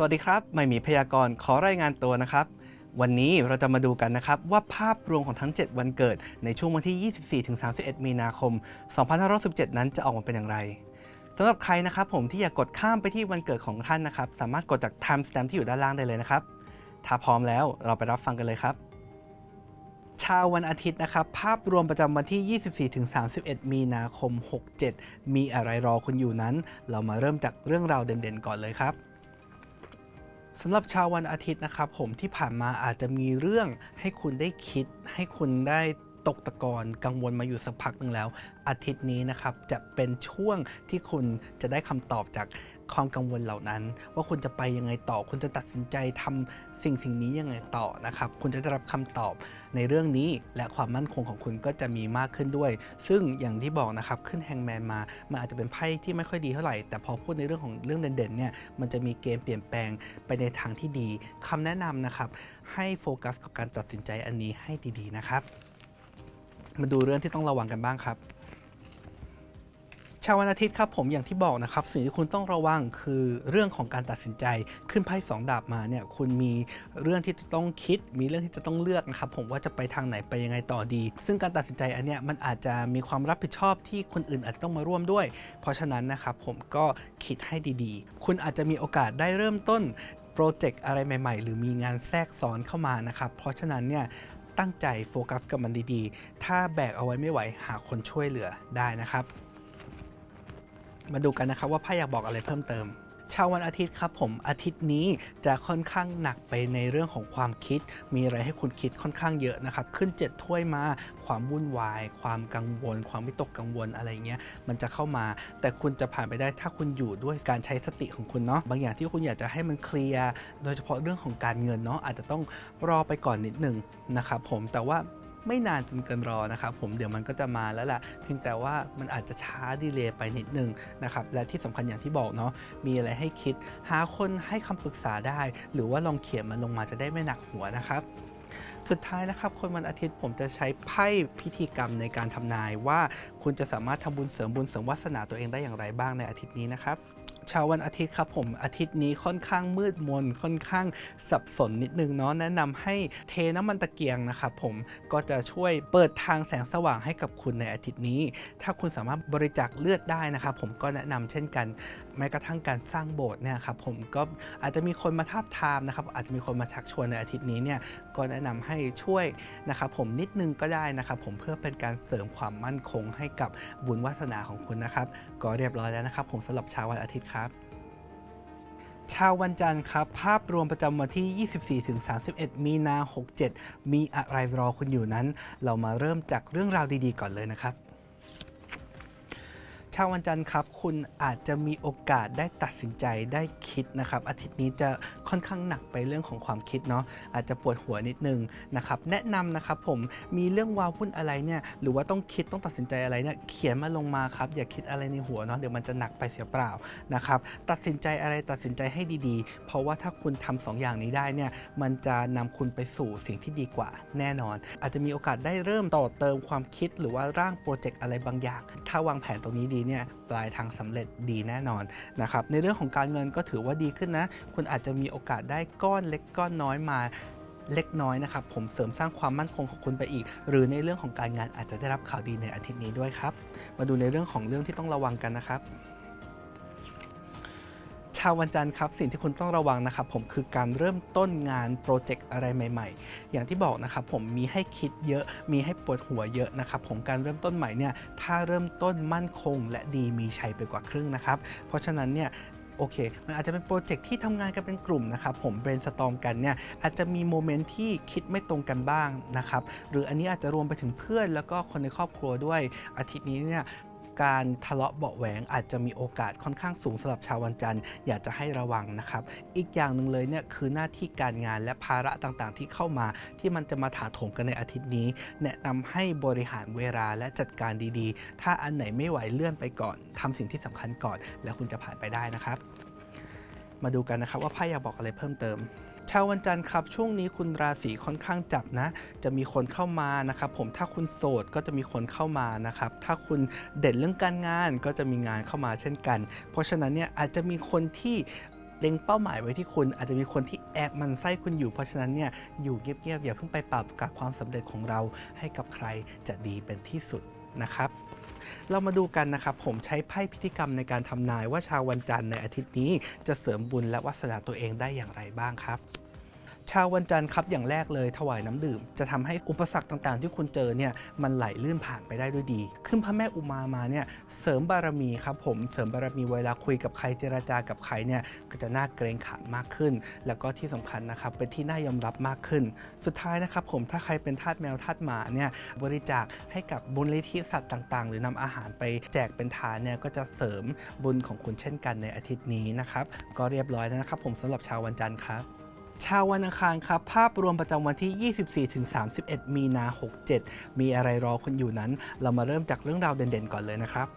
สวัสดีครับ ไม่มีพยากรณ์ขอรายงานตัวนะครับ วันนี้เราจะมาดูกันนะครับว่าภาพรวมของทั้ง 7 วันเกิด ในช่วงวันที่ 24-31 มีนาคม 2517 นั้นจะออกมาเป็นอย่างไรสำหรับใครนะครับผมที่อยากกดข้ามไปที่วันเกิดของท่านนะครับ สามารถกดจาก time stamp ที่อยู่ด้านล่างได้เลยนะครับ ถ้าพร้อมแล้วเราไปรับฟังกันเลยครับเช้าวันอาทิตย์นะครับ ภาพรวมประจำวันที่ 24-31 มีนาคม 67 มีอะไรรอคุณอยู่นั้น เรามาเริ่มจากเรื่องราวเด่นๆ ก่อนเลยครับ สำหรับชาววันอาทิตย์นะครับผมที่ผ่านมาอาจจะมีเรื่องให้คุณได้คิด ให้คุณได้ตกตะกอนกังวลมาอยู่สักพักหนึ่งแล้ว อาทิตย์นี้นะครับจะเป็นช่วงที่คุณจะได้คำตอบจาก ความกังวลเหล่านั้น ว่าคุณจะไปยังไงต่อ คุณจะตัดสินใจทำสิ่งสิ่งนี้ยังไงต่อนะครับ คุณจะได้รับคำตอบในเรื่องนี้และความมั่นคงของคุณก็จะมีมากขึ้นด้วย ซึ่งอย่างที่บอกนะครับขึ้นแฮงแมนมา มันอาจจะเป็นไพ่ที่ไม่ค่อยดีเท่าไหร่ แต่พอพูดในเรื่องของเรื่องเด่นๆเนี่ยมันจะมีเกมเปลี่ยนแปลงไปในทางที่ดีคำแนะนำนะครับให้โฟกัสกับการตัดสินใจอันนี้ให้ดีๆนะครับมาดูเรื่องที่ต้องระวังกันบ้างครับ ชาววันอาทิตย์ครับผมอย่างที่บอกนะครับสิ่งที่คุณต้องระวังคือเรื่องของการตัดสินใจขึ้นไพ่สองดาบมาเนี่ยคุณมีเรื่องที่จะต้องคิด มีเรื่องที่จะต้องเลือกนะครับผมว่าจะไปทางไหนไปยังไงต่อดี ซึ่งการตัดสินใจอันเนี้ยมันอาจจะมีความรับผิดชอบที่คนอื่นอาจจะต้องมาร่วมด้วย เพราะฉะนั้นนะครับผมก็คิดให้ดีๆ คุณอาจจะมีโอกาสได้เริ่มต้นโปรเจกต์อะไรใหม่ ๆ หรือมีงานแทรกซ้อนเข้ามานะครับเพราะฉะนั้นเนี่ยตั้งใจโฟกัสกับมันดีๆ ถ้าแบกเอาไว้ไม่ไหวหาคนช่วยเหลือได้นะครับ มาดูกันนะครับว่าไพ่อยากบอกอะไรเพิ่มเติมชาววันอาทิตย์ครับผมอาทิตย์นี้จะค่อนข้างหนักไปในเรื่องของความคิด มีอะไรให้คุณคิดค่อนข้างเยอะนะครับ ขึ้น 7 ถ้วยมาความวุ่นวาย ความกังวล ความวิตกกังวลอะไรเงี้ยมันจะเข้ามา แต่คุณจะผ่านไปได้ถ้าคุณอยู่ด้วยการใช้สติของคุณเนาะบางอย่างที่คุณอยากจะให้มันเคลียร์โดยเฉพาะเรื่องของการเงินเนาะอาจจะต้องรอไปก่อนนิดหนึ่งนะครับผมแต่ว่า ไม่นานจนเกินรอนะครับผมเดี๋ยวมันก็จะมาแล้วล่ะเพียงแต่ว่ามันอาจจะช้าดีเลย์ไปนิดนึงนะครับและที่สำคัญอย่างที่บอกเนาะมีอะไรให้คิด หาคนให้คำปรึกษาได้ หรือว่าลองเขียนมันลงมาจะได้ไม่หนักหัวนะครับสุดท้ายนะครับ คนวันอาทิตย์ผมจะใช้ไพ่พิธีกรรมในการทำนายว่าคุณจะสามารถทำบุญเสริมบุญเสริมวาสนาตัวเองได้อย่างไรบ้างในอาทิตย์นี้นะครับ ชาววันอาทิตย์ครับผมอาทิตย์นี้ค่อนข้างมืดมนค่อนข้างสับสนนิดนึงเนาะแนะนำให้เทน้ำมันตะเกียงนะครับผมก็จะช่วยเปิดทางแสงสว่างให้กับคุณในอาทิตย์นี้ ถ้าคุณสามารถบริจาคเลือดได้นะครับผมก็แนะนำเช่นกัน แม้กระทั่งการสร้างโบสถ์เนี่ยครับผมก็อาจจะมีคนมาทาบทามนะครับอาจจะมีคนมาชักชวนในอาทิตย์นี้เนี่ยก็แนะนำให้ช่วยนะครับผมนิดนึงก็ได้นะครับผมเพื่อเป็นการเสริมความมั่นคงให้กับบุญวาสนาของคุณนะครับก็เรียบร้อยแล้วนะครับ ผมสำหรับเช้าวันอาทิตย์ครับชาววันจันทร์ครับ ภาพรวมประจำวันที่ 24-31 มีนา 67 มีอะไรรอคุณอยู่นั้น เรามาเริ่มจากเรื่องราวดีๆ ก่อนเลยนะครับ ชาววันจันทร์ครับ คุณอาจจะมีโอกาสได้ตัดสินใจได้คิดนะครับ อาทิตย์นี้จะค่อนข้างหนักไปเรื่องของความคิดเนาะอาจจะปวดหัวนิดนึงนะครับแนะนำนะครับผมมีเรื่องวาววุ่นอะไรเนี่ยหรือว่าต้องคิดต้องตัดสินใจอะไรเนี่ยเขียนมาลงมาครับอย่าคิดอะไรในหัวเนาะเดี๋ยวมันจะหนักไปเสียเปล่านะครับตัดสินใจอะไรตัดสินใจให้ดีๆ เพราะว่าถ้าคุณทำสองอย่างนี้ได้เนี่ยมันจะนำคุณไปสู่สิ่งที่ดีกว่าแน่นอน อาจจะมีโอกาสได้เริ่มต่อเติมความคิดหรือว่าร่างโปรเจกต์อะไรบางอย่าง ถ้าวางแผนตรงนี้ดีเนี่ยปลายทางสำเร็จดีแน่นอนนะครับในเรื่องของการเงินก็ถือว่าดีขึ้นนะ คุณอาจจะมีโอกาสได้ก้อนเล็กก้อนน้อยมาเล็กน้อยนะครับ ผมเสริมสร้างความมั่นคงของคุณไปอีก หรือในเรื่องของการงานอาจจะได้รับข่าวดีในอาทิตย์นี้ด้วยครับ มาดูในเรื่องของเรื่องที่ต้องระวังกันนะครับ ชาววันจันทร์ครับสิ่งที่คุณต้องระวังนะครับผมคือการเริ่มต้นงานโปรเจกต์อะไรใหม่ ๆ อย่างที่บอกนะครับผมมีให้คิดเยอะมีให้ปวดหัวเยอะนะครับผมการเริ่มต้นใหม่เนี่ยถ้าเริ่มต้นมั่นคง และดีมีชัยไปกว่าครึ่งนะครับ เพราะฉะนั้นเนี่ยโอเค มันอาจจะเป็นโปรเจกต์ที่ทำงานกันเป็นกลุ่มนะครับ ผม brainstorm กันเนี่ย อาจจะมีโมเมนต์ที่คิดไม่ตรงกันบ้างนะครับ หรืออันนี้อาจจะรวมไปถึงเพื่อนแล้วก็คนในครอบครัวด้วย อาทิตย์นี้เนี่ย การทะเลาะเบาแหวงอาจจะมีโอกาสค่อนข้างสูงสำหรับชาววันจันทร์อยากจะให้ระวังนะครับ อีกอย่างหนึ่งเลยเนี่ยคือหน้าที่การงานและภาระต่างๆ ที่เข้ามา ที่มันจะมาถาโถมกันในอาทิตย์นี้ แนะนำให้บริหารเวลาและจัดการดีๆ ถ้าอันไหนไม่ไหวเลื่อนไปก่อนทำสิ่งที่สำคัญก่อน แล้วคุณจะผ่านไปได้นะครับ มาดูกันนะครับว่าไพ่อยากบอกอะไรเพิ่มเติม ชาววันจันทร์ครับ ช่วงนี้คุณราศีค่อนข้างจับนะ จะมีคนเข้ามานะครับผมถ้าคุณโสดก็จะมีคนเข้ามานะครับ ถ้าคุณเด่นเรื่องการงานก็จะมีงานเข้ามาเช่นกัน เพราะฉะนั้นเนี่ยอาจจะมีคนที่เล็งเป้าหมายไว้ที่คุณอาจจะมีคนที่แอบมันไส้คุณอยู่เพราะฉะนั้นเนี่ยอยู่เงียบๆอย่าเพิ่งไปปรับกับความสำเร็จของเราให้กับใครจะดีเป็นที่สุดนะครับ เรามาดูกันนะครับ ผมใช้ไพ่พิธีกรรมในการทำนายว่าชาววันจันทร์ในอาทิตย์นี้จะเสริมบุญและวาสนาตัวเองได้อย่างไรบ้างครับ ชาววันจันทร์ครับอย่างแรกเลยถวายน้ำดื่ม จะทำให้อุปสรรคต่างๆ ที่คุณเจอเนี่ยมันไหลลื่นผ่านไปได้ด้วยดี ขึ้นพระแม่อุมามาเนี่ยเสริมบารมีครับผมเสริมบารมีเวลาคุยกับใครเจราจากับใครเนี่ยก็จะน่าเกรงขามมากขึ้น แล้วก็ที่สำคัญนะครับเป็นที่น่ายอมรับมากขึ้น สุดท้ายนะครับผมถ้าใครเป็นทาสแมวทาสหมาเนี่ยบริจาคให้กับบุญลิธิสัตว์ต่างๆ หรือนำอาหารไปแจกเป็นทานเนี่ยก็จะเสริมบุญของคุณเช่นกันในอาทิตย์นี้นะครับก็เรียบร้อยแล้วนะครับผมสำหรับชาววันจันทร์ครับ ชาววันอังคารครับ ภาพรวมประจำวันที่ 24-31 มีนา 67 มีอะไรรอคนอยู่นั้น เรามาเริ่มจากเรื่องราวเด่นๆ ก่อนเลยนะครับ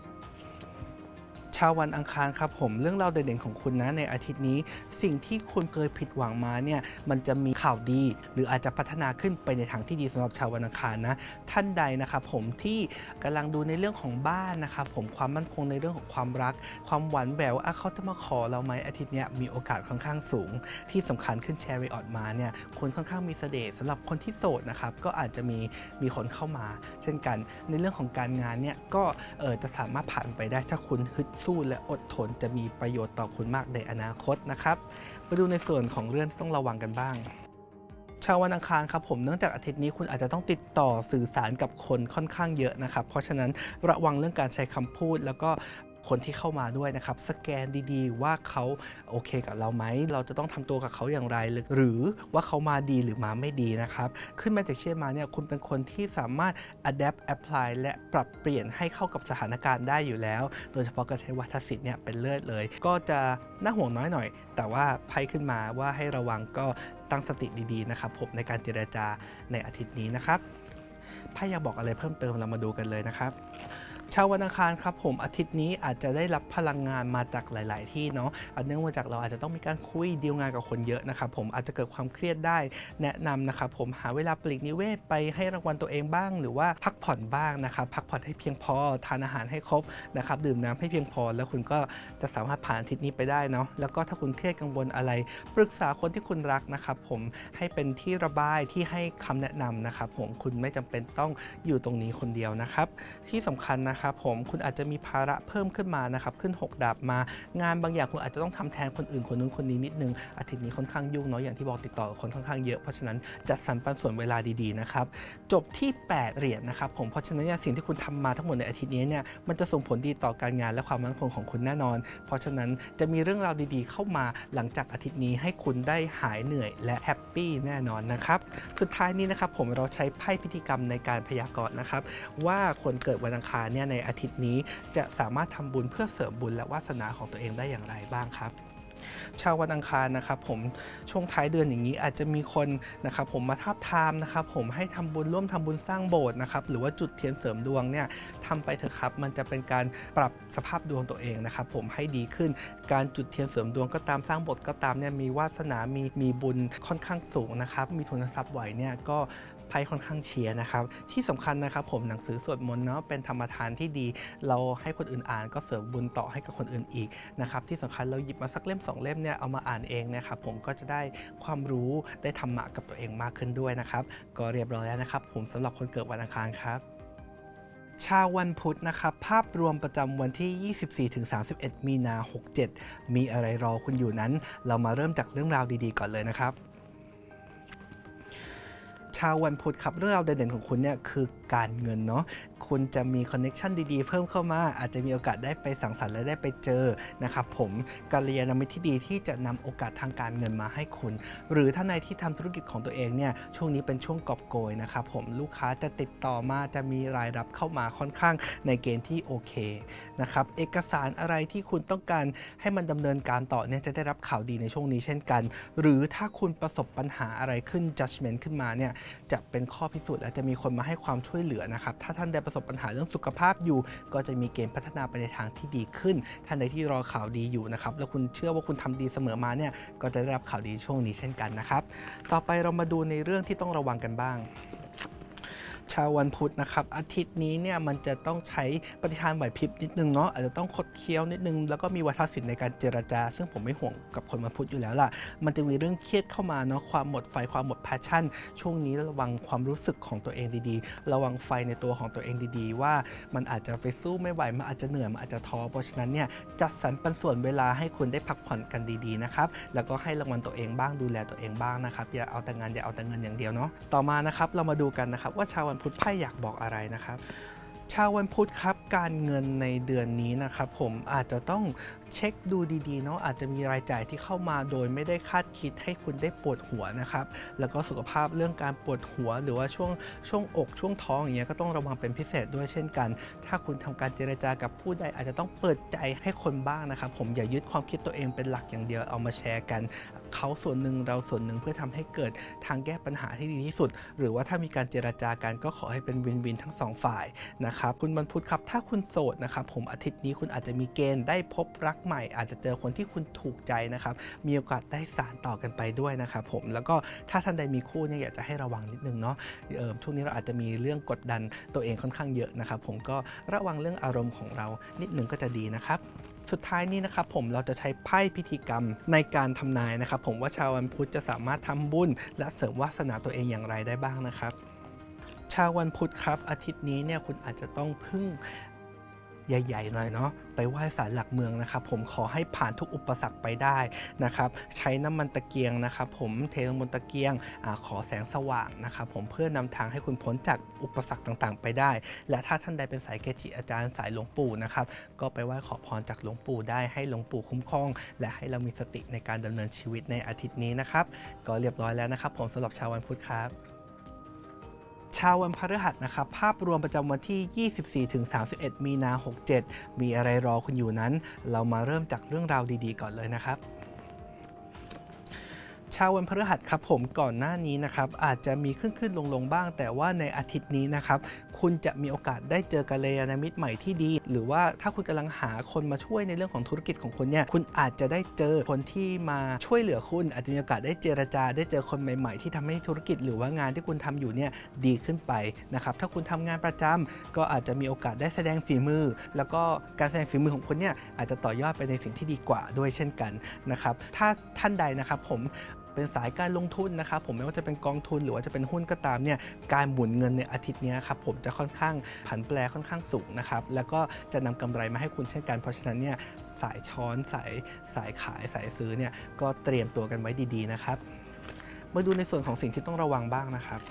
ชาววันอังคารครับผมเรื่องราวเด่นๆของคุณนะในอาทิตย์นี้ สิ่งที่คุณเคยผิดหวังมาเนี่ยมันจะมีข่าวดี หรืออาจจะพัฒนาขึ้นไปในทางที่ดีสำหรับชาววันอังคารนะท่านใดนะครับผมที่กำลังดูในเรื่องของบ้านนะครับผมความมั่นคงในเรื่องของความรัก ความหวานแหววเขาจะมาขอเราไหมอาทิตย์นี้มีโอกาสค่อนข้างสูง ที่สำคัญขึ้นแชริออตมาเนี่ยคนค่อนข้างมีเสน่ห์สำหรับคนที่โสดนะครับก็อาจจะมีมีคนเข้ามา เช่นกันในเรื่องของการงานเนี่ยก็เออจะสามารถผ่านไปได้ถ้าคุณฮึดสู้และอดทนจะมีประโยชน์ต่อคุณมากในอนาคตนะครับ มาดูในส่วนของเรื่องที่ต้องระวังกันบ้างชาววันอังคารครับผมเนื่องจากอาทิตย์นี้คุณอาจจะต้องติดต่อสื่อสารกับคนค่อนข้างเยอะนะครับ เพราะฉะนั้นระวังเรื่องการใช้คำพูดแล้วก็ คนที่เข้ามาด้วยนะครับ สแกนดีๆ ว่าเขาโอเคกับเราไหม เราจะต้องทำตัวกับเขาอย่างไร หรือว่าเขามาดีหรือมาไม่ดีนะครับ ขึ้นมาจากเชื่อมาเนี่ยคุณเป็นคนที่สามารถ adapt apply และปรับเปลี่ยนให้เข้ากับสถานการณ์ได้อยู่แล้ว โดยเฉพาะการใช้วัฒนศิลป์เนี่ยเป็นเลิศเลย ก็จะน่าห่วงน้อยหน่อย แต่ว่าไพ่ขึ้นมาว่าให้ระวังก็ตั้งสติดีๆนะครับผมในการเจรจาในอาทิตย์นี้นะครับไพ่อยากบอกอะไรเพิ่มเติมเรามาดูกันเลยนะครับ ชาววันอังคารครับผมอาทิตย์นี้อาจจะได้รับพลังงานมาจากหลาย ๆ ที่เนาะอันเนื่องมาจากเราอาจจะต้องมีการคุยดีลงานกับคนเยอะนะครับผมอาจจะเกิดความเครียดได้แนะนำนะครับผมหาเวลาปลีกนิเวศไปให้รางวัลตัวเองบ้าง หรือว่าพักผ่อนบ้างนะครับพักผ่อนให้เพียงพอทานอาหารให้ครบนะครับดื่มน้ำให้เพียงพอ แล้วคุณก็จะสามารถผ่านอาทิตย์นี้ไปได้เนาะแล้วก็ถ้าคุณเครียดกังวลอะไร ปรึกษาคนที่คุณรักนะครับผมให้เป็นที่ระบายที่ให้คำแนะนำนะครับผมคุณไม่จำเป็นต้องอยู่ตรงนี้คนเดียวนะครับ ที่สำคัญนะครับผมคุณอาจจะมีภาระเพิ่มขึ้นมานะครับขึ้น 6 ดาบมา งานบางอย่างคุณอาจจะต้องทำแทนคนอื่นคนนู้นคนนี้นิดนึงอาทิตย์นี้ค่อนข้างยุ่งเนาะอย่างที่บอกติดต่อคนค่อนข้างเยอะเพราะฉะนั้นจัดสรรปันส่วนเวลาดีๆนะครับจบที่ 8 เหรียญนะครับผมเพราะฉะนั้นเนี่ยสิ่งที่คุณทำมาทั้งหมดในอาทิตย์นี้เนี่ยมันจะส่งผลดีต่อการงานและความมั่นคงของคุณแน่นอน เพราะฉะนั้นจะมีเรื่องราวดีๆ เข้ามาหลังจากอาทิตย์นี้ให้คุณได้หายเหนื่อยและแฮปปี้แน่นอนนะครับสุดท้ายนี้นะครับผมเราใช้ไพ่พิธีกรรมในการพยากรณ์นะครับว่าคนเกิดวันอังคารเนี่ยในอาทิตย์นี้ จะสามารถทำบุญเพื่อเสริมบุญและวาสนาของตัวเองได้อย่างไรบ้างครับชาววันอังคารนะครับผมช่วงท้ายเดือนอย่างนี้อาจจะมีคนนะครับผมมาทาบทามนะครับผมให้ทำบุญร่วมทำบุญสร้างโบสถ์นะครับหรือว่าจุดเทียนเสริมดวงเนี่ยทำไปเถอะครับมันจะเป็นการปรับสภาพดวงตัวเองนะครับผมให้ดีขึ้นการจุดเทียนเสริมดวงก็ตามสร้างโบสถ์ก็ตามเนี่ยมีวาสนามีมีบุญค่อนข้างสูงนะครับมีทุนทรัพย์ไหวเนี่ยก็ ไพ่ค่อนข้างเชียร์นะครับ ที่สำคัญนะครับผมหนังสือสวดมนต์เนาะเป็นธรรมทานที่ดี เราให้คนอื่นอ่านก็เสริมบุญต่อให้กับคนอื่นอีกนะครับที่สำคัญเราหยิบมาสักเล่มสองเล่มเนี่ยเอามาอ่านเองนะครับผมก็จะได้ความรู้ได้ธรรมะกับตัวเองมากขึ้นด้วยนะครับก็เรียบร้อยแล้วนะครับ ผมสำหรับคนเกิดวันอังคารครับชาววันพุธนะครับภาพรวมประจำวันที่ 24-31 มีนา 67 มีอะไรรอคุณอยู่นั้น เรามาเริ่มจากเรื่องราวดีๆ ก่อนเลยนะครับ ชาววันพุธครับเรื่องราวเด่นๆของคุณเนี่ยคือการเงินเนาะ คุณจะมีคอนเน็ชันดีๆ เพิ่มเข้ามา อาจจะมีโอกาสได้ไปสังสรรค์และได้ไปเจอนะครับผมการเรียนมิตรที่ดีที่จะนำโอกาสทางการเงินมาให้คุณ หรือถ้าในที่ทำธุรกิจของตัวเองเนี่ยช่วงนี้เป็นช่วงกอบโกยนะครับผมลูกค้าจะติดต่อมาจะมีรายรับเข้ามาค่อนข้างในเกณฑ์ที่โอเคนะครับเอกสารอะไรที่คุณต้องการให้มันดำเนินการต่อเนี่ยจะได้รับข่าวดีในช่วงนี้เช่นกัน หรือถ้าคุณประสบปัญหาอะไรขึ้น judgment ขึ้นมาเนี่ยจะเป็นข้อพิสูจน์และจะมีคนมาให้ความช่วยเหลือนะครับถ้าท่านใดประสบปัญหาเรื่องสุขภาพอยู่ ก็จะมีเกณฑ์พัฒนาไปในทางที่ดีขึ้น ท่านใดที่รอข่าวดีอยู่นะครับ แล้วคุณเชื่อว่าคุณทำดีเสมอมาเนี่ย ก็จะได้รับข่าวดีช่วงนี้เช่นกันนะครับ ต่อไปเรามาดูในเรื่องที่ต้องระวังกันบ้าง ชาววันพุธนะครับ อาทิตย์นี้เนี่ยมันจะต้องใช้ปฏิทานไหวพริบนิดนึงเนาะอาจจะต้องคดเคี้ยวนิดนึง แล้วก็มีวัฒนศิลป์ในการเจรจา ซึ่งผมไม่ห่วงกับคนวันพุธอยู่แล้วล่ะ มันจะมีเรื่องเครียดเข้ามาเนาะความหมดไฟความหมดแพชชั่น ช่วงนี้ระวังความรู้สึกของตัวเองดีๆ ระวังไฟในตัวของตัวเองดีๆ ว่ามันอาจจะไปสู้ไม่ไหวมันอาจจะเหนื่อยมันอาจจะท้อเพราะฉะนั้นเนี่ยจัดสรรปันส่วนเวลาให้คุณได้พักผ่อนกันดีๆนะครับแล้วก็ให้รางวัลตัวเองบ้างดูแลตัวเองบ้างนะครับอย่าเอาแต่งานอย่าเอาแต่เงินอย่างเดียวเนาะต่อมานะครับเรามาดูกันนะครับว่าชาววันพุธไพ่อยากบอกอะไรนะครับชาววันพุธครับการเงินในเดือนนี้นะครับผมอาจจะต้อง เช็คดูดีๆเนาะอาจจะมีรายจ่ายที่เข้ามาโดยไม่ได้คาดคิดให้คุณได้ปวดหัวนะครับ แล้วก็สุขภาพเรื่องการปวดหัว หรือว่าช่วงช่วงอกช่วงท้องอย่างเงี้ยก็ต้องระวังเป็นพิเศษด้วยเช่นกัน ถ้าคุณทำการเจรจากับผู้ใดอาจจะต้องเปิดใจให้คนบ้างนะครับ ผมอย่ายึดความคิดตัวเองเป็นหลักอย่างเดียวเอามาแชร์กัน เขาส่วนหนึ่งเราส่วนหนึ่งเพื่อทำให้เกิดทางแก้ปัญหาที่ดีที่สุด หรือว่าถ้ามีการเจรจากันก็ขอให้เป็นวินวินทั้งสองฝ่ายนะครับคุณบรรพุธครับถ้าคุณโสดนะครับผมอาทิตย์นี้คุณอาจจะมีเกณฑ์ได้พบรักใหม่ อาจจะเจอคนที่คุณถูกใจนะครับ มีโอกาสได้สารต่อกันไปด้วยนะครับผมแล้วก็ถ้าท่านใดมีคู่เนี่ยอยากจะให้ระวังนิดนึงเนาะเออช่วงนี้เราอาจจะมีเรื่องกดดันตัวเองค่อนข้างเยอะนะครับ ผมก็ระวังเรื่องอารมณ์ของเรานิดนึงก็จะดีนะครับสุดท้ายนี้นะครับผมเราจะใช้ไพ่พิธีกรรมในการทำนายนะครับ ผมว่าชาววันพุธจะสามารถทำบุญ และเสริมวาสนาตัวเองอย่างไรได้บ้างนะครับชาววันพุธครับอาทิตย์นี้เนี่ยคุณอาจจะต้องพึ่ง ใหญ่ๆหน่อยเนาะไปไหว้ศาลหลักเมืองนะครับผมขอให้ผ่านทุกอุปสรรคไปได้นะครับใช้น้ำมันตะเกียงนะครับผมเทลงบนตะเกียงอขอแสงสว่างนะครับผมเพื่อนำทางให้คุณพ้นจากอุปสรรคต่างๆ ไปได้ และถ้าท่านใดเป็นสายเกจิอาจารย์สายหลวงปู่นะครับก็ไปไหว้ขอพรจากหลวงปู่ได้ให้หลวงปู่คุ้มครอง และให้เรามีสติในการดำเนินชีวิตในอาทิตย์นี้นะครับก็เรียบร้อยแล้วนะครับ ผมสำหรับชาววันพุธครับ ชาววันพฤหัสนะครับ ภาพรวมประจำวันที่ 24-31 มีนา 67 มีอะไรรอคุณอยู่นั้น เรามาเริ่มจากเรื่องราวดีๆ ก่อนเลยนะครับชาววันพฤหัสครับผมก่อนหน้านี้นะครับอาจจะมีขึ้นขึ้นลงลงๆบ้าง แต่ว่าในอาทิตย์นี้นะครับ คุณจะมีโอกาสได้เจอกัลยาณมิตรใหม่ที่ดี หรือว่าถ้าคุณกำลังหาคนมาช่วยในเรื่องของธุรกิจของคุณเนี่ยคุณอาจจะได้เจอคนที่มาช่วยเหลือคุณ อาจจะมีโอกาสได้เจรจา ได้เจอคนใหม่ ๆ ที่ทำให้ธุรกิจหรือว่างานที่คุณทำอยู่เนี่ยดีขึ้นไปนะครับถ้าคุณทำงานประจำก็อาจจะมีโอกาสได้แสดงฝีมือ แล้วก็การแสดงฝีมือของคุณเนี่ยอาจจะต่อยอดไปในสิ่งที่ดีกว่าด้วยเช่นกันนะครับถ้าท่านใดนะครับผมเป็นสายการลงทุนนะครับผมไม่ว่าจะเป็นกองทุนหรือว่าจะเป็นหุ้นก็ตามเนี่ยการหมุนเงินในอาทิตย์นี้ครับผมจะค่อนข้างผันแปรค่อนข้างสูงนะครับแล้วก็จะนำกำไรมาให้คุณเช่นกัน เพราะฉะนั้นเนี่ยสายช้อนสายสายขายสายซื้อเนี่ยก็เตรียมตัวกันไว้ดีๆนะครับ มาดูในส่วนของสิ่งที่ต้องระวังบ้างนะครับ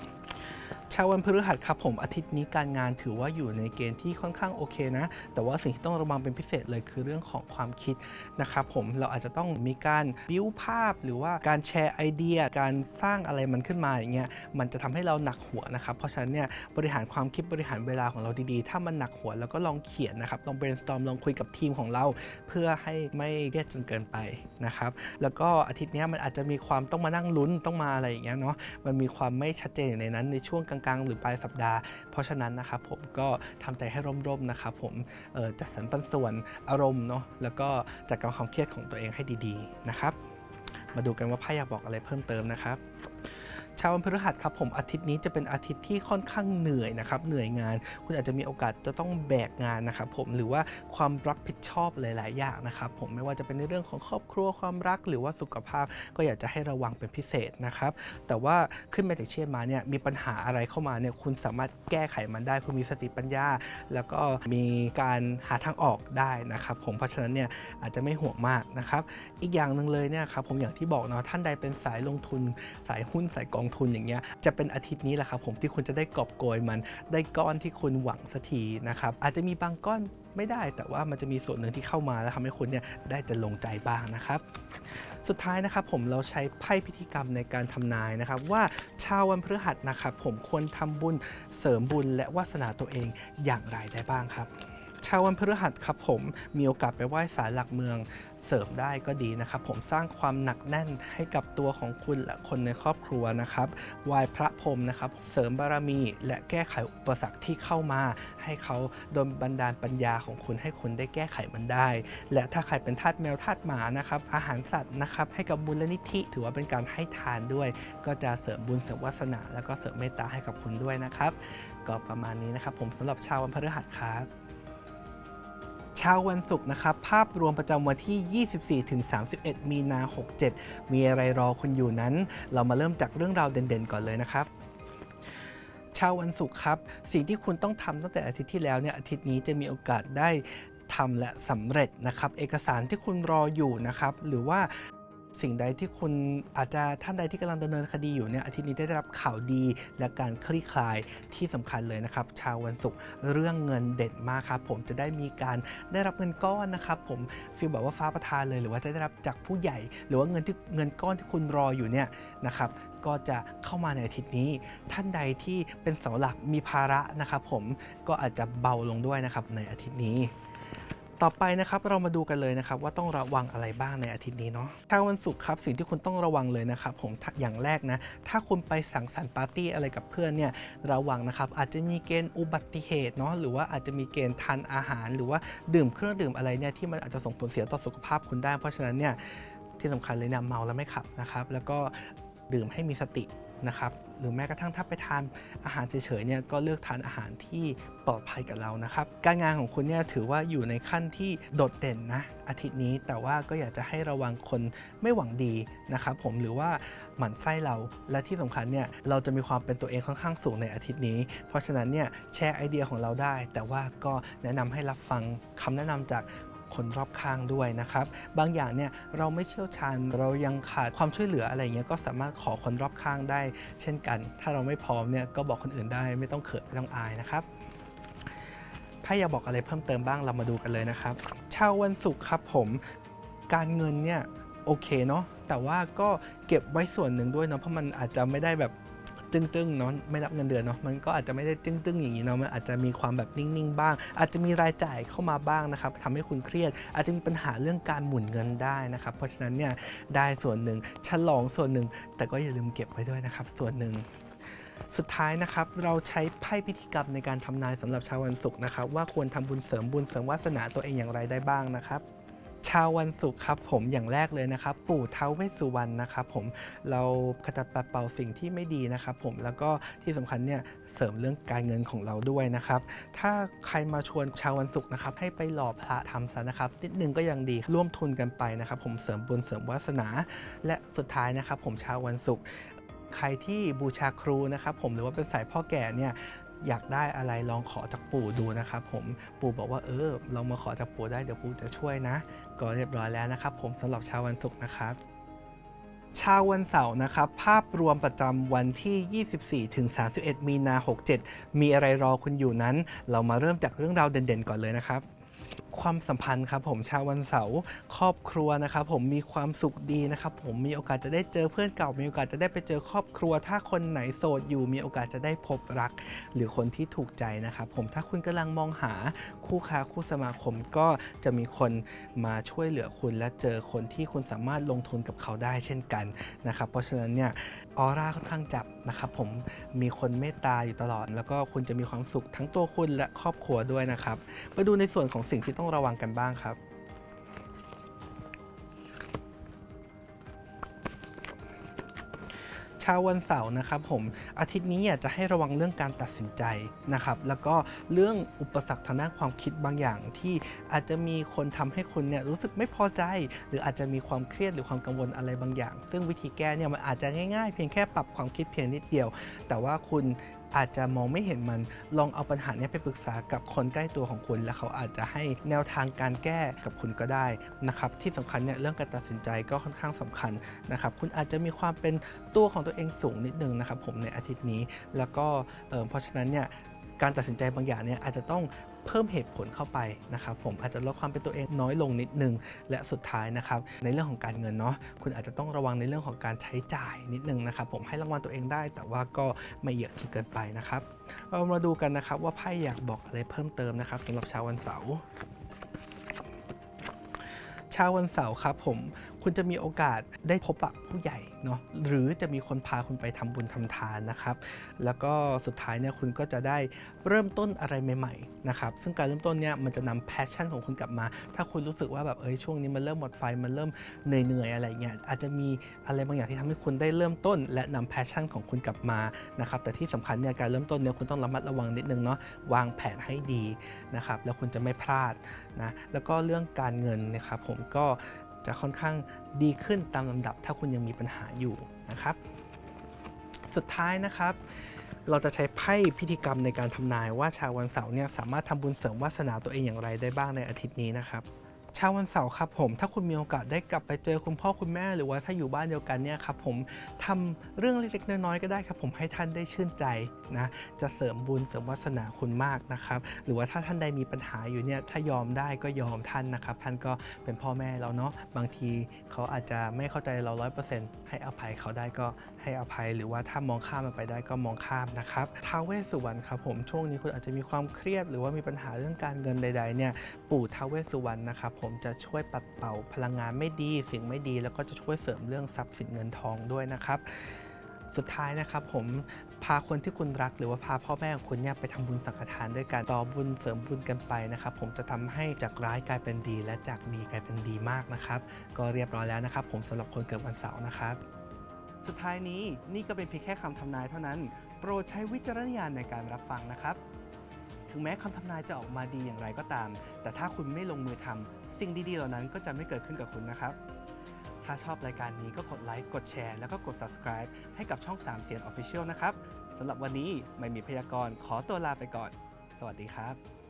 ชาววันพฤหัสครับผมอาทิตย์นี้การงานถือว่าอยู่ในเกณฑ์ที่ค่อนข้างโอเคนะ แต่ว่าสิ่งที่ต้องระวังเป็นพิเศษเลยคือเรื่องของความคิดนะครับผมเราอาจจะต้องมีการบิ้วภาพหรือว่าการแชร์ไอเดีย การสร้างอะไรมันขึ้นมาอย่างเงี้ยมันจะทำให้เราหนักหัวนะครับ เพราะฉะนั้นเนี่ยบริหารความคิดบริหารเวลาของเราดีๆ ถ้ามันหนักหัวแล้วก็ลองเขียนนะครับลอง brainstorm ลองคุยกับทีมของเรา เพื่อให้ไม่เครียดจนเกินไปนะครับแล้วก็อาทิตย์นี้มันอาจจะมีความต้องมานั่งลุ้นต้องมาอะไรอย่างเงี้ยเนาะมันมีความไม่ชัดเจนอยู่ในนั้นในช่วงกลางๆ หรือปลายสัปดาห์ เพราะฉะนั้นนะครับผมก็ทำใจให้ร่มๆนะครับผมจัดสรรปันส่วนอารมณ์เนาะแล้วก็จัดการความเครียดของตัวเองให้ดีๆนะครับ มาดูกันว่าไพ่อยากบอกอะไรเพิ่มเติมนะครับ ชาววันพฤหัสครับผมอาทิตย์นี้จะเป็นอาทิตย์ที่ค่อนข้างเหนื่อยนะครับเหนื่อยงาน คุณอาจจะมีโอกาสจะต้องแบกงานนะครับผมหรือว่าความรับผิดชอบหลาย ๆ อย่างนะครับผมไม่ว่าจะเป็นในเรื่องของครอบครัวความรัก หรือว่าสุขภาพก็อยากจะให้ระวังเป็นพิเศษนะครับแต่ว่าขึ้นมาจากเชียนมาเนี่ยมีปัญหาอะไรเข้ามาเนี่ยคุณสามารถแก้ไขมันได้คุณมีสติปัญญา แล้วก็มีการหาทางออกได้นะครับผมเพราะฉะนั้นเนี่ยอาจจะไม่ห่วงมากนะครับอีกอย่างหนึ่งเลยเนี่ยครับผมอย่างที่บอกเนาะท่านใดเป็นสายลงทุนสายหุ้นสายกองทุนอย่างเงี้ยจะเป็นอาทิตย์นี้แหละครับผมที่คุณจะได้กอบโกยมันได้ก้อนที่คุณหวังสักทีนะครับอาจจะมีบางก้อนไม่ได้แต่ว่ามันจะมีส่วนหนึ่งที่เข้ามาแล้วทำให้คุณเนี่ยได้จะลงใจบ้างนะครับ สุดท้ายนะครับผมเราใช้ไพ่พิธีกรรมในการทำนายนะครับ ว่าชาววันพฤหัสนะครับผมควรทำบุญเสริมบุญและวาสนาตัวเองอย่างไรได้บ้างครับ ชาววันพฤหัสครับผมมีโอกาสไปไหว้ศาลหลักเมืองเสริมได้ก็ดีนะครับผมสร้างความหนักแน่นให้กับตัวของคุณและคนในครอบครัวนะครับไหว้พระพรหมนะครับเสริมบารมี และแก้ไขอุปสรรคที่เข้ามา ให้เขาโดนบันดาลปัญญาของคุณให้คุณได้แก้ไขมันได้ และถ้าใครเป็นทาสแมวทาสหมานะครับอาหารสัตว์นะครับให้กับมูละนิธิ ถือว่าเป็นการให้ทานด้วย ก็จะเสริมบุญเสริมวาสนา แล้วก็เสริมเมตตาให้กับคุณด้วยนะครับก็ประมาณนี้นะครับผมสำหรับชาววันพฤหัสครับ เช้าวันศุกร์นะครับ ภาพรวมประจำวันที่ 24-31 มีนา 67 มีอะไรรอคุณอยู่นั้น เรามาเริ่มจากเรื่องราวเด่นๆ ก่อนเลยนะครับเช้าวันศุกร์ครับ สิ่งที่คุณต้องทำตั้งแต่อาทิตย์ที่แล้วเนี่ยอาทิตย์นี้จะมีโอกาสได้ทำและสำเร็จนะครับ เอกสารที่คุณรออยู่นะครับ หรือว่า สิ่งใดที่คุณอาจจะท่านใดที่กำลังดำเนินคดีอยู่เนี่ยอาทิตย์นี้ได้รับข่าวดีและการคลี่คลายที่สำคัญเลยนะครับชาววันศุกร์เรื่องเงินเด็ดมากครับผมจะได้มีการได้รับเงินก้อนนะครับผมฟีลแบบว่าฟ้าประทานเลย หรือว่าจะได้รับจากผู้ใหญ่ หรือว่าเงินที่เงินก้อนที่คุณรออยู่เนี่ยนะครับก็จะเข้ามาในอาทิตย์นี้ ท่านใดที่เป็นเสาหลักมีภาระนะครับผมก็อาจจะเบาลงด้วยนะครับในอาทิตย์นี้ ต่อไปนะครับเรามาดูกันเลยนะครับว่าต้องระวังอะไรบ้างในอาทิตย์นี้เนาะถ้าวันศุกร์ครับสิ่งที่คุณต้องระวังเลยนะครับผมอย่างแรกนะ ถ้าคุณไปสังสรรค์ปาร์ตี้อะไรกับเพื่อนเนี่ยระวังนะครับอาจจะมีเกณฑ์อุบัติเหตุเนาะหรือว่าอาจจะมีเกณฑ์ทานอาหาร หรือว่าดื่มเครื่องดื่มอะไรเนี่ยที่มันอาจจะส่งผลเสียต่อสุขภาพคุณได้ เพราะฉะนั้นเนี่ยที่สำคัญเลยเนี่ยเมาแล้วไม่ขับนะครับแล้วก็ ดื่มให้มีสตินะครับหรือแม้กระทั่งถ้าไปทานอาหารเฉยๆเนี่ยก็เลือกทานอาหารที่ปลอดภัยกับเรานะครับ การงานของคุณเนี่ยถือว่าอยู่ในขั้นที่โดดเด่นนะอาทิตย์นี้แต่ว่าก็อยากจะให้ระวังคนไม่หวังดีนะครับผมหรือว่าหมั่นไส้เราและที่สำคัญเนี่ยเราจะมีความเป็นตัวเองค่อนข้างสูงในอาทิตย์นี้ เพราะฉะนั้นเนี่ยแชร์ไอเดียของเราได้ แต่ว่าก็แนะนำให้รับฟังคำแนะนำจาก คนรอบข้างด้วยนะครับ บางอย่างเนี่ยเราไม่เชี่ยวชาญเรายังขาดความช่วยเหลืออะไรเงี้ยก็สามารถขอคนรอบข้างได้ เช่นกัน ถ้าเราไม่พร้อมเนี่ยก็บอกคนอื่นได้ไม่ต้องเขินไม่ต้องอายนะครับถ้าอยากบอกอะไรเพิ่มเติมบ้างเรามาดูกันเลยนะครับเช้าวันศุกร์ครับผมการเงินเนี่ยโอเคเนาะแต่ว่าก็เก็บไว้ส่วนหนึ่งด้วยเนาะเพราะมันอาจจะไม่ได้แบบ ตึ้งๆเนาะไม่รับเงินเดือนเนาะมันก็อาจจะไม่ได้ตึ้งๆอย่างนี้เนาะมันอาจจะมีความแบบนิ่งๆบ้าง อาจจะมีรายจ่ายเข้ามาบ้างนะครับทำให้คุณเครียด อาจจะมีปัญหาเรื่องการหมุนเงินได้นะครับ เพราะฉะนั้นเนี่ยได้ส่วนหนึ่งฉลองส่วนหนึ่ง แต่ก็อย่าลืมเก็บไว้ด้วยนะครับ ส่วนหนึ่งสุดท้ายนะครับเราใช้ไพ่พิธีกรรมในการทำนายสำหรับชาววันศุกร์นะครับว่าควรทำบุญเสริมบุญเสริมวาสนาตัวเองอย่างไรได้บ้างนะครับ ชาววันศุกร์ครับผมอย่างแรกเลยนะครับ ปู่เท้าเวสสุวรรณนะครับผมเราขจัดปัดเป่าสิ่งที่ไม่ดีนะครับผมแล้วก็ที่สำคัญเนี่ยเสริมเรื่องการเงินของเราด้วยนะครับ ถ้าใครมาชวนชาววันศุกร์นะครับให้ไปหล่อพระทำซะนะครับนิดนึงก็ยังดีร่วมทุนกันไปนะครับ ผมเสริมบุญเสริมวาสนา และสุดท้ายนะครับ ผมชาววันศุกร์ใครที่บูชาครูนะครับผมหรือว่าเป็นสายพ่อแก่เนี่ย อยากได้อะไรลองขอจากปู่ดูนะครับผมปู่บอกว่าเออลองมาขอจากปู่ได้เดี๋ยวปู่จะช่วยนะ ก็เรียบร้อยแล้วนะครับผมสำหรับชาววันศุกร์นะครับชาววันเสาร์นะครับ ภาพรวมประจำวันที่ 24 ถึง 31 มีนา 67 มีอะไรรอคุณอยู่นั้น เรามาเริ่มจากเรื่องราวเด่นๆ ก่อนเลยนะครับ ความสัมพันธ์ครับผมชาววันเสาร์ครอบครัวนะครับผมมีความสุขดีนะครับผมมีโอกาสจะได้เจอเพื่อนเก่า มีโอกาสจะได้ไปเจอครอบครัว ถ้าคนไหนโสดอยู่ มีโอกาสจะได้พบรัก หรือคนที่ถูกใจนะครับผมถ้าคุณกำลังมองหาคู่ค้าคู่สมาคมก็จะมีคนมาช่วยเหลือคุณ และเจอคนที่คุณสามารถลงทุนกับเขาได้เช่นกันนะครับเพราะฉะนั้นเนี่ยออร่าค่อนข้างจับนะครับผมมีคนเมตตาอยู่ตลอด แล้วก็คุณจะมีความสุขทั้งตัวคุณและครอบครัวด้วยนะครับมาดูในส่วนของสิ่งที่ต้องระวังกันบ้างครับชาววันเสาร์นะครับผมอาทิตย์นี้อยากจะให้ระวังเรื่องการตัดสินใจนะครับ แล้วก็เรื่องอุปสรรคทางด้านความคิดบางอย่าง ที่อาจจะมีคนทำให้คุณเนี่ยรู้สึกไม่พอใจ หรืออาจจะมีความเครียดหรือความกังวลอะไรบางอย่าง ซึ่งวิธีแก้เนี่ยมันอาจจะง่ายๆ เพียงแค่ปรับความคิดเพียงนิดเดียว แต่ว่าคุณ อาจจะมองไม่เห็นมันลองเอาปัญหานี้ไปปรึกษากับคนใกล้ตัวของคุณ แล้วเขาอาจจะให้แนวทางการแก้กับคุณก็ได้นะครับที่สำคัญเนี่ยเรื่องการตัดสินใจก็ค่อนข้างสำคัญนะครับคุณอาจจะมีความเป็นตัวของตัวเองสูงนิดนึงนะครับผมในอาทิตย์นี้แล้วก็เเพราะฉะนั้นเนี่ยการตัดสินใจบางอย่างเนี่ยอาจจะต้อง เพิ่มเหตุผลเข้าไปนะครับผมอาจจะลดความเป็นตัวเองน้อยลงนิดนึง และสุดท้ายนะครับในเรื่องของการเงินเนาะคุณอาจจะต้องระวังในเรื่องของการใช้จ่ายนิดนึงนะครับผมให้รางวัลตัวเองได้ แต่ว่าก็ไม่เยอะจนเกินไปนะครับเรามาดูกันนะครับว่าไพ่อยากบอกอะไรเพิ่มเติมนะครับสำหรับชาววันเสาร์ชาววันเสาร์ครับผม คุณจะมีโอกาสได้พบปะผู้ใหญ่เนาะหรือจะมีคนพาคุณไปทำบุญทำทานนะครับ แล้วก็สุดท้ายเนี่ยคุณก็จะได้เริ่มต้นอะไรใหม่ๆนะครับซึ่งการเริ่มต้นเนี่ยมันจะนำแพชชั่นของคุณกลับมา ถ้าคุณรู้สึกว่าแบบเอ้ยช่วงนี้มันเริ่มหมดไฟมันเริ่มเหนื่อยๆอะไรเงี้ยอาจจะมีอะไรบางอย่างที่ทำให้คุณได้เริ่มต้น และนำแพชชั่นของคุณกลับมานะครับแต่ที่สำคัญเนี่ยการเริ่มต้นเนี่ยคุณต้องระมัดระวังนิดนึงเนาะวางแผนให้ดีนะครับแล้วคุณจะไม่พลาดนะแล้วก็เรื่องการเงินนะครับผมก็ จะค่อนข้างดีขึ้นตามลำดับ ถ้าคุณยังมีปัญหาอยู่นะครับ สุดท้ายนะครับเราจะใช้ไพ่พิธีกรรมในการทำนายว่าชาววันเสาร์เนี่ยสามารถทำบุญเสริมวาสนาตัวเองอย่างไรได้บ้างในอาทิตย์นี้นะครับชาววันเสาร์ครับผม ถ้าคุณมีโอกาสได้กลับไปเจอคุณพ่อคุณแม่หรือว่าถ้าอยู่บ้านเดียวกันเนี่ยครับผมทำเรื่องเล็กๆน้อยๆก็ได้ครับผมให้ท่านได้ชื่นใจ นะจะเสริมบุญเสริมวาสนาคุณมากนะครับ หรือว่าถ้าท่านใดมีปัญหาอยู่เนี่ยถ้ายอมได้ก็ยอมท่านนะครับ ท่านก็เป็นพ่อแม่เราเนาะบางทีเขาอาจจะไม่เข้าใจเราร้อยเปอร์เซ็นต์ให้อภัยเขาได้ก็ให้อภัย หรือว่าถ้ามองข้ามมันไปได้ก็มองข้ามนะครับท้าวเวสสุวรรณครับผมช่วงนี้คุณอาจจะมีความเครียด หรือว่ามีปัญหาเรื่องการเงินใด ๆเนี่ยปู่ท้าวเวสสุวรรณนะครับผมจะช่วยปัดเป่าพลังงานไม่ดี สิ่งไม่ดี แล้วก็จะช่วยเสริมเรื่องทรัพย์สินเงินทองด้วยนะครับสุดท้ายนะครับผม พาคนที่คุณรัก หรือว่าพาพ่อแม่ของคุณเนี่ยไปทำบุญสังฆทานด้วยกันต่อบุญเสริมบุญกันไปนะครับผมจะทำให้จากร้ายกลายเป็นดี และจากดีกลายเป็นดีมากนะครับ ก็เรียบร้อยแล้วนะครับ ผมสำหรับคนเกิดวันเสาร์นะครับ สุดท้ายนี้นี่ก็เป็นเพียงแค่คำทำนายเท่านั้น โปรดใช้วิจารณญาณในการรับฟังนะครับถึงแม้คำทำนายจะออกมาดีอย่างไรก็ตาม แต่ถ้าคุณไม่ลงมือทำ สิ่งดีๆ เหล่านั้นก็จะไม่เกิดขึ้นกับคุณนะครับ ถ้าชอบรายการนี้ก็กดไลค์ กดแชร์ แล้วก็กด subscribe ให้กับช่อง 3 เสียง Official นะครับสำหรับวันนี้ไม่มีพยากรณ์ขอตัวลาไปก่อน สวัสดีครับ